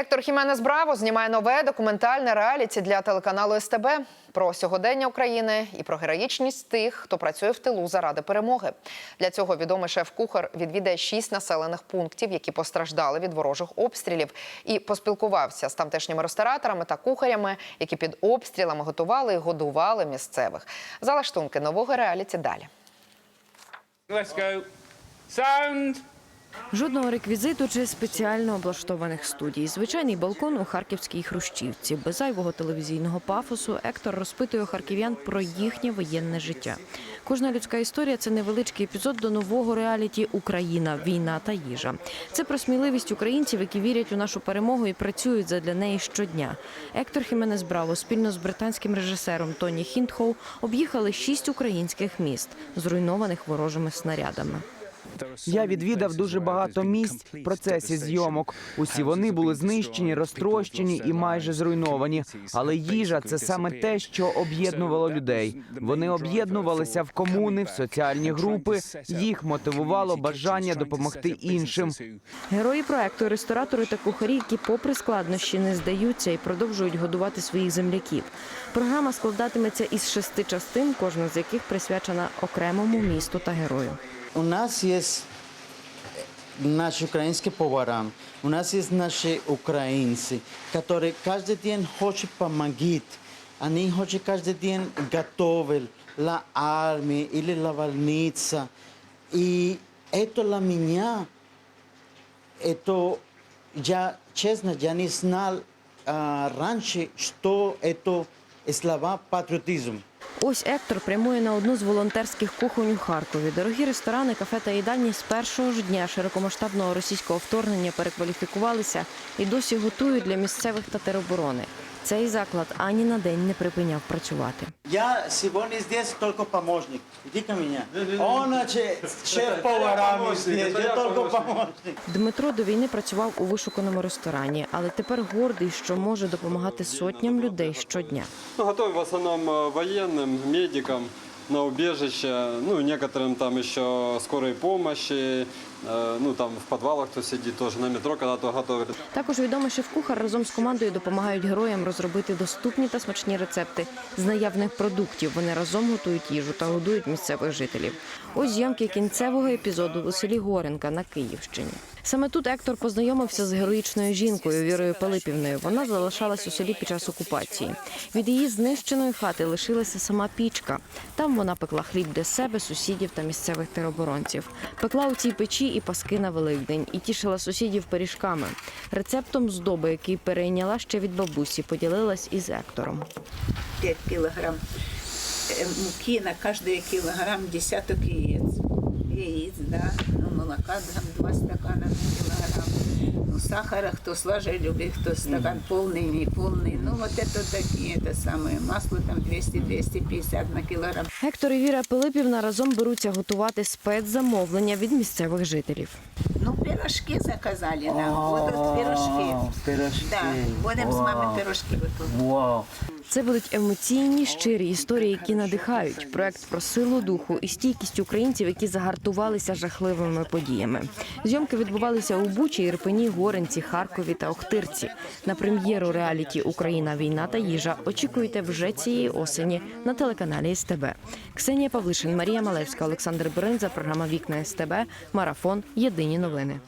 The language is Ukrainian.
Ектор Хіменес Браво знімає нове документальне реаліті для телеканалу СТБ про сьогодення України і про героїчність тих, хто працює в тилу заради перемоги. Для цього відомий шеф-кухар відвідає шість населених пунктів, які постраждали від ворожих обстрілів, і поспілкувався з тамтешніми рестораторами та кухарями, які під обстрілами готували і годували місцевих. Залаштунки нового реаліті далі. Let's go. Sound. Жодного реквізиту чи спеціально облаштованих студій. Звичайний балкон у харківській хрущівці. Без зайвого телевізійного пафосу Ектор розпитує харків'ян про їхнє воєнне життя. Кожна людська історія це невеличкий епізод до нового реаліті Україна, війна та їжа. Це про сміливість українців, які вірять у нашу перемогу і працюють задля неї щодня. Ектор Хіменес Браво спільно з британським режисером Тоні Хінтхоу об'їхали шість українських міст, зруйнованих ворожими снарядами. Я відвідав дуже багато місць в процесі зйомок. Усі вони були знищені, розтрощені і майже зруйновані. Але їжа це саме те, що об'єднувало людей. Вони об'єднувалися в комуни, в соціальні групи. Їх мотивувало бажання допомогти іншим. Герої проекту, ресторатори та кухарі, які, попри складнощі, не здаються і продовжують годувати своїх земляків. Програма складатиметься із шести частин, кожна з яких присвячена окремому місту та герою. У нас есть наши украинские повара, у нас есть наши украинцы, которые каждый день хотят помогать. Они хотят каждый день готовить для армии или для больницы. И это для меня, это я, честно, я не знал а, раньше, что это слова патриотизм. Ось Ектор прямує на одну з волонтерських кухонь у Харкові. Дорогі ресторани, кафе та їдальні з першого ж дня широкомасштабного російського вторгнення перекваліфікувалися і досі готують для місцевих та тероборони. Цей заклад ані на день не припиняв працювати. Я сьогодні здесь тільки помощник. Иди ко меня. Он че- шеф-поварами здесь, я тільки помощник. Дмитро до війни працював у вишуканому ресторані, але тепер гордий, що може допомагати сотням людей щодня. Ну, готовим в основному воєнним медикам на убежище, ну, некоторым там еще скорой помощи, э, ну, там в подвалах кто сидит тоже, на метро когда-то готовят. Також відомий шеф-кухар разом з командою допомагають героям розробити доступні та смачні рецепти з наявних продуктів. Вони разом готують їжу та годують місцевих жителів. Ось зйомки кінцевого епізоду у селі Горенка на Київщині. Саме тут Ектор познайомився з героїчною жінкою Вірою Пилипівною. Вона залишалась у селі під час окупації. Від її знищеної хати лишилася сама пічка. Там вона пекла хліб для себе, сусідів та місцевих тероборонців. Пекла у цій печі і паски на Великдень, і тішила сусідів пиріжками. Рецептом здоби, який перейняла ще від бабусі, поділилась із Ектором. 5 килограмм э, муки на каждый килограмм десяток яиц. Яиц, да. Ну, молока, грамм, два стакана на килограмм. Ну, сахара, кто слаже любит, кто стакан полный, не полный. Ну, вот это такие, это самое. Масло там 200-250 на килограмм. Гектор і Віра Пилипівна разом беруться готувати спецзамовлення від місцевих жителів. Ну, пирожки заказали нам. Вот, вот пирожки. Пирожки. Да, будем с мамой пирожки выпускать. Вау. Це будуть емоційні, щирі історії, які надихають. Проект про силу духу і стійкість українців, які загартувалися жахливими подіями. Зйомки відбувалися у Бучі, Ірпені, Горенці, Харкові та Охтирці. На прем'єру реаліті Україна, війна та їжа очікуйте вже цієї осені на телеканалі СТБ. Ксенія Павлишин, Марія Малевська, Олександр Бринза. Програма Вікна СТБ. Марафон. Єдині новини.